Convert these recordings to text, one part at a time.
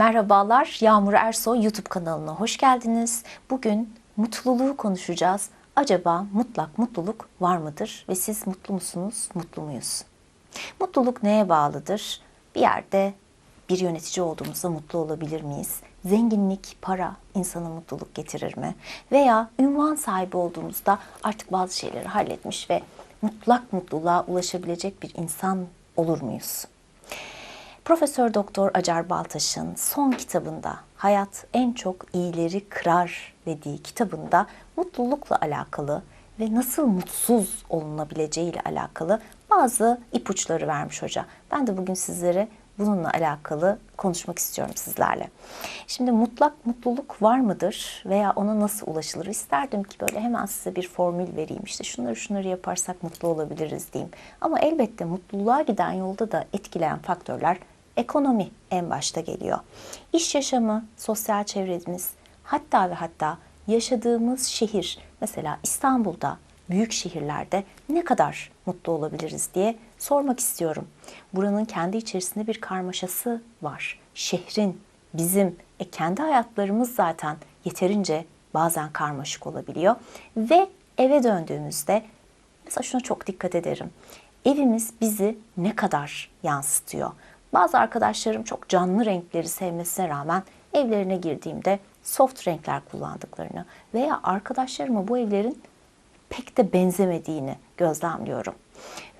Merhabalar, Yağmur Ersoy YouTube kanalına hoş geldiniz. Bugün mutluluğu konuşacağız. Acaba mutlak mutluluk var mıdır ve siz mutlu musunuz, mutlu muyuz? Mutluluk neye bağlıdır? Bir yerde bir yönetici olduğumuzda mutlu olabilir miyiz? Zenginlik, para insana mutluluk getirir mi? Veya ünvan sahibi olduğumuzda artık bazı şeyleri halletmiş ve mutlak mutluluğa ulaşabilecek bir insan olur muyuz? Profesör Doktor Acar Baltaş'ın son kitabında Hayat en çok iyileri kırar dediği kitabında mutlulukla alakalı ve nasıl mutsuz olunabileceği ile alakalı bazı ipuçları vermiş hoca. Ben de bugün sizlere bununla alakalı konuşmak istiyorum sizlerle. Şimdi mutlak mutluluk var mıdır veya ona nasıl ulaşılır? İsterdim ki böyle hemen size bir formül vereyim. İşte şunları şunları yaparsak mutlu olabiliriz diyeyim. Ama elbette mutluluğa giden yolda da etkileyen faktörler ekonomi en başta geliyor. İş yaşamı, sosyal çevremiz, hatta ve hatta yaşadığımız şehir, mesela İstanbul'da, büyük şehirlerde ne kadar mutlu olabiliriz diye sormak istiyorum. Buranın kendi içerisinde bir karmaşası var. Şehrin, bizim, e kendi hayatlarımız zaten yeterince bazen karmaşık olabiliyor. Ve eve döndüğümüzde mesela şuna çok dikkat ederim. Evimiz bizi ne kadar yansıtıyor? Bazı arkadaşlarım çok canlı renkleri sevmesine rağmen evlerine girdiğimde soft renkler kullandıklarını veya arkadaşlarıma bu evlerin pek de benzemediğini gözlemliyorum.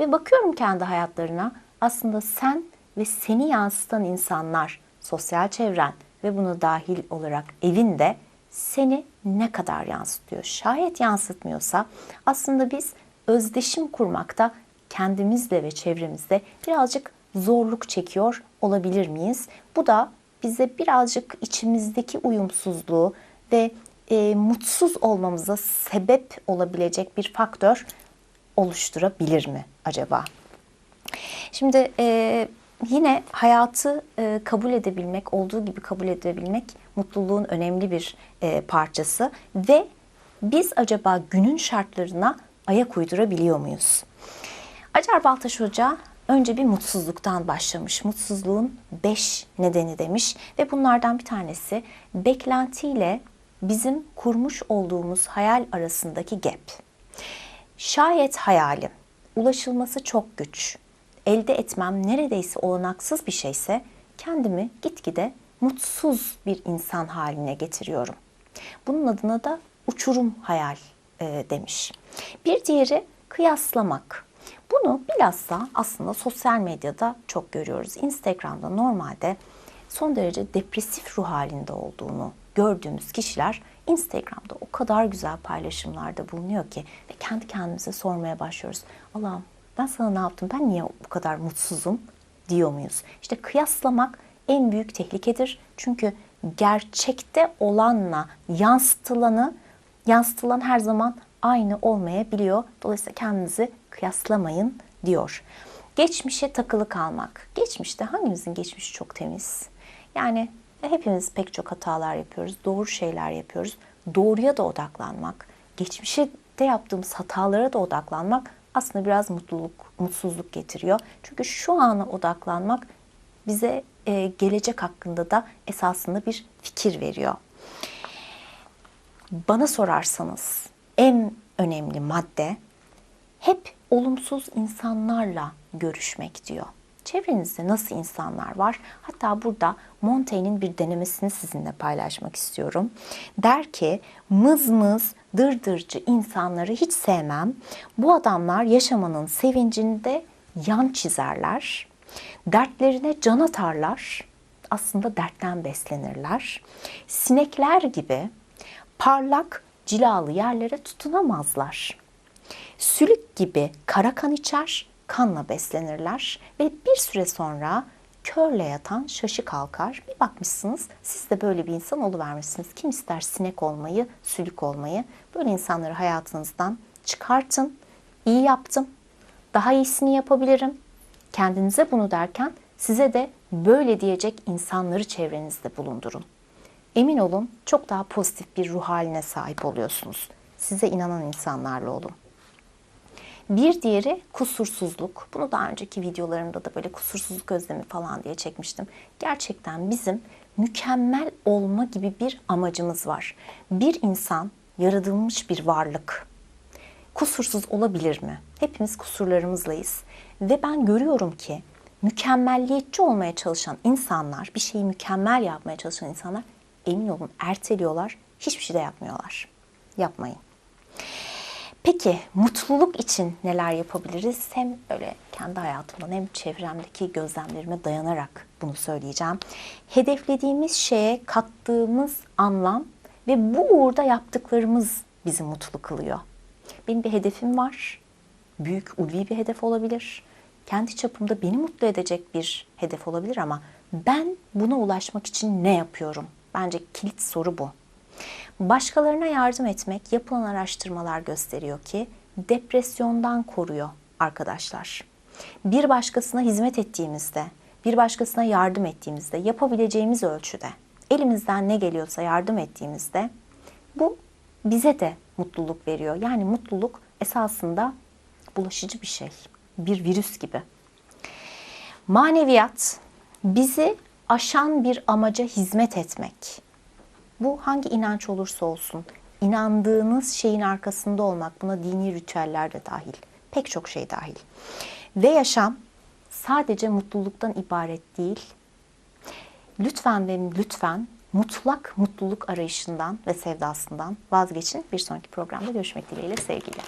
Ve bakıyorum kendi hayatlarına aslında sen ve seni yansıtan insanlar, sosyal çevren ve bunu dahil olarak evinde seni ne kadar yansıtıyor? Şayet yansıtmıyorsa aslında biz özdeşim kurmakta kendimizle ve çevremizde birazcık zorluk çekiyor olabilir miyiz? Bu da bize birazcık içimizdeki uyumsuzluğu ve e, mutsuz olmamıza sebep olabilecek bir faktör oluşturabilir mi acaba? Şimdi e, yine hayatı e, kabul edebilmek, olduğu gibi kabul edebilmek mutluluğun önemli bir e, parçası ve biz acaba günün şartlarına ayak uydurabiliyor muyuz? Acar Baltaş Hoca önce bir mutsuzluktan başlamış. Mutsuzluğun beş nedeni demiş ve bunlardan bir tanesi beklentiyle bizim kurmuş olduğumuz hayal arasındaki gap. Şayet hayalim ulaşılması çok güç, elde etmem neredeyse olanaksız bir şeyse kendimi gitgide mutsuz bir insan haline getiriyorum. Bunun adına da uçurum hayal e, demiş. Bir diğeri kıyaslamak. Bunu bilhassa aslında sosyal medyada çok görüyoruz. Instagram'da normalde son derece depresif ruh halinde olduğunu gördüğümüz kişiler Instagram'da o kadar güzel paylaşımlarda bulunuyor ki ve kendi kendimize sormaya başlıyoruz. Allah'ım ben sana ne yaptım? Ben niye bu kadar mutsuzum? diyor muyuz? İşte kıyaslamak en büyük tehlikedir. Çünkü gerçekte olanla yansıtılanı yansıtılan her zaman aynı olmayabiliyor. Dolayısıyla kendinizi kıyaslamayın diyor. Geçmişe takılı kalmak. Geçmişte hangimizin geçmişi çok temiz? Yani hepimiz pek çok hatalar yapıyoruz. Doğru şeyler yapıyoruz. Doğruya da odaklanmak. Geçmişe de yaptığımız hatalara da odaklanmak aslında biraz mutluluk, mutsuzluk getiriyor. Çünkü şu ana odaklanmak bize e, gelecek hakkında da esasında bir fikir veriyor. Bana sorarsanız en önemli madde hep olumsuz insanlarla görüşmek diyor. Çevrenizde nasıl insanlar var? Hatta burada Montaigne'in bir denemesini sizinle paylaşmak istiyorum. Der ki mız mız dırdırcı insanları hiç sevmem. Bu adamlar yaşamanın sevincinde yan çizerler. Dertlerine can atarlar. Aslında dertten beslenirler. Sinekler gibi parlak cilalı yerlere tutunamazlar. Sülük gibi kara kan içer, kanla beslenirler ve bir süre sonra körle yatan şaşı kalkar. Bir bakmışsınız siz de böyle bir insan oluvermişsiniz. Kim ister sinek olmayı, sülük olmayı? Böyle insanları hayatınızdan çıkartın. İyi yaptım. Daha iyisini yapabilirim. Kendinize bunu derken size de böyle diyecek insanları çevrenizde bulundurun. Emin olun çok daha pozitif bir ruh haline sahip oluyorsunuz. Size inanan insanlarla olun. Bir diğeri kusursuzluk. Bunu daha önceki videolarımda da böyle kusursuzluk özlemi falan diye çekmiştim. Gerçekten bizim mükemmel olma gibi bir amacımız var. Bir insan yaratılmış bir varlık. Kusursuz olabilir mi? Hepimiz kusurlarımızlayız. Ve ben görüyorum ki mükemmelliyetçi olmaya çalışan insanlar, bir şeyi mükemmel yapmaya çalışan insanlar emin olun erteliyorlar, hiçbir şey de yapmıyorlar. Yapmayın. Peki mutluluk için neler yapabiliriz? Hem böyle kendi hayatımdan hem çevremdeki gözlemlerime dayanarak bunu söyleyeceğim. Hedeflediğimiz şeye kattığımız anlam ve bu uğurda yaptıklarımız bizi mutlu kılıyor. Benim bir hedefim var. Büyük, ulvi bir hedef olabilir. Kendi çapımda beni mutlu edecek bir hedef olabilir ama ben buna ulaşmak için ne yapıyorum? Bence kilit soru bu. Başkalarına yardım etmek yapılan araştırmalar gösteriyor ki depresyondan koruyor arkadaşlar. Bir başkasına hizmet ettiğimizde, bir başkasına yardım ettiğimizde, yapabileceğimiz ölçüde, elimizden ne geliyorsa yardım ettiğimizde bu bize de mutluluk veriyor. Yani mutluluk esasında bulaşıcı bir şey. Bir virüs gibi. Maneviyat bizi aşan bir amaca hizmet etmek. Bu hangi inanç olursa olsun, inandığınız şeyin arkasında olmak, buna dini ritüeller de dahil, pek çok şey dahil. Ve yaşam sadece mutluluktan ibaret değil. Lütfen ve lütfen mutlak mutluluk arayışından ve sevdasından vazgeçin. Bir sonraki programda görüşmek dileğiyle sevgiyle.